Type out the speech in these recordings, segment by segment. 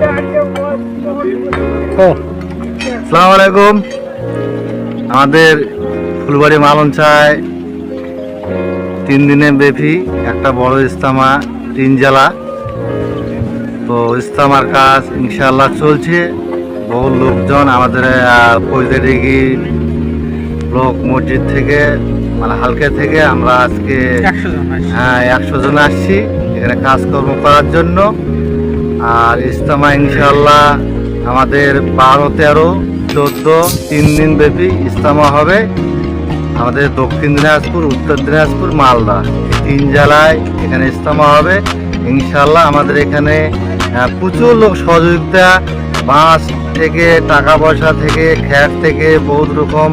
আসসালামু আলাইকুম। আমাদের ফুলবাড়ি মালঞ্চায় তিন দিনের ব্যাপী একটা বড় ইস্তামা তিন জেলা তো ইস্তামার কাজ ইনশাল্লাহ চলছে। বহু লোকজন আমাদের পৈদারিগি লোক মসজিদ থেকে মানে হালকা থেকে আমরা আজকে হ্যাঁ একশো জন আসছি। এখানে কাজকর্ম করার জন্য। আর ইস্তামা ইনশাল্লাহ আমাদের বারো, তেরো, চোদ্দ, তিন দিন ব্যাপী ইস্তামা হবে। আমাদের দক্ষিণ দিনাজপুর, উত্তর দিনাজপুর, মালদা। তিন জেলায় এখানে ইস্তামা হবে। ইনশাল্লাহ আমাদের এখানে প্রচুর লোক সহযোগিতা বাঁশ থেকে টাকা পয়সা থেকে খ্যাট থেকে বহুত রকম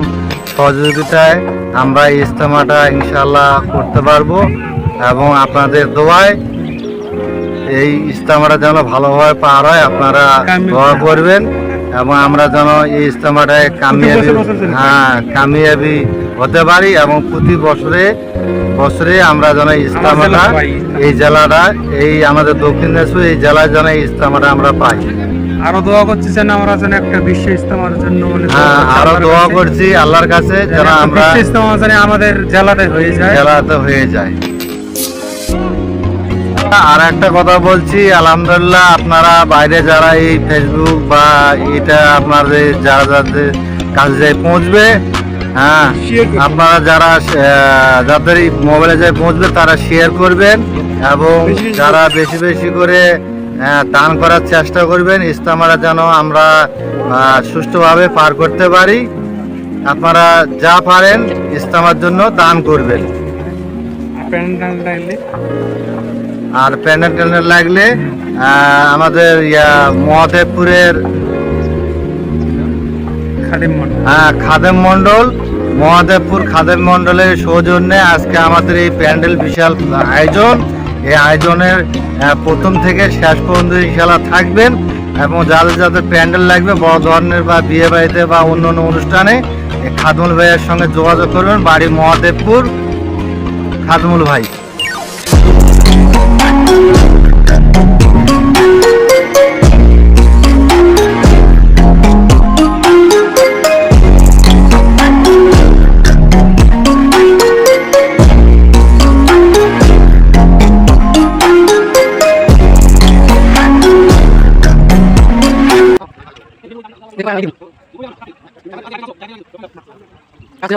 সহযোগিতায় আমরা এই ইস্তামাটা ইনশাল্লাহ করতে পারব। এবং আপনাদের দোয়ায় এই ইস্তামাটা যেন ভালোভাবে পার হয় আপনারা দোয়া করবেন এবং আমরা যেন এই ইস্তামাটায় কামিয়াবি। হ্যাঁ কামিয়াবি হতে পারি এবং প্রতি বছরে বছরে আমরা যেন ইস্তামাটা এই জেলাটা এই আমাদের দক্ষিণ দিনাজপুর এই জেলায় যেন এই ইস্তামাটা আমরা পাই। আরও দোয়া করতেছেন আমরা যেন একটা বিশ্ব ইস্তেমার জন্য হ্যাঁ আরও দোয়া করছি আল্লাহর কাছে যেন যেন আমরা বিশ্ব ইস্তেমা যেন আমাদের জেলাতে হয়ে যায়। জেলাতে হয়ে যায়। আর একটা কথা বলছি আলহামদুলিল্লাহ আপনারা বাইরে যারা এই ফেসবুক বা এটা আপনাদের যারা যাদের কাছে যায় পৌঁছবে হ্যাঁ আপনারা যারা যাদের মোবাইলে যায় পৌঁছবে তারা শেয়ার করবেন এবং যারা বেশি বেশি করে আহ, দান করার চেষ্টা করবেন ইস্তামারা যেন আমরা সুষ্ঠুভাবে পার করতে পারি। আপনারা যা পারেন ইস্তামার জন্য দান করবেন। আর প্যান্ডেল ট্যান্ডেল লাগলে আমাদের ইয়া মহাদেবপুরের খাদিম আহ, খাদেম মণ্ডল মহাদেবপুর খাদেম মন্ডলের সৌজন্যে আজকে আমাদের এই প্যান্ডেল বিশাল আয়োজন। এই আয়োজনের প্রথম থেকে শেষ পর্যন্ত ইনশাল্লাহ থাকবেন এবং যাদের যাদের প্যান্ডেল লাগবে বড় ধরনের বা বিয়ে বাড়িতে বা অন্য অন্য অনুষ্ঠানে খাদমুল ভাইয়ের সঙ্গে যোগাযোগ করবেন বাড়ি মহাদেবপুর খাদমুল ভাই। lagi. Aku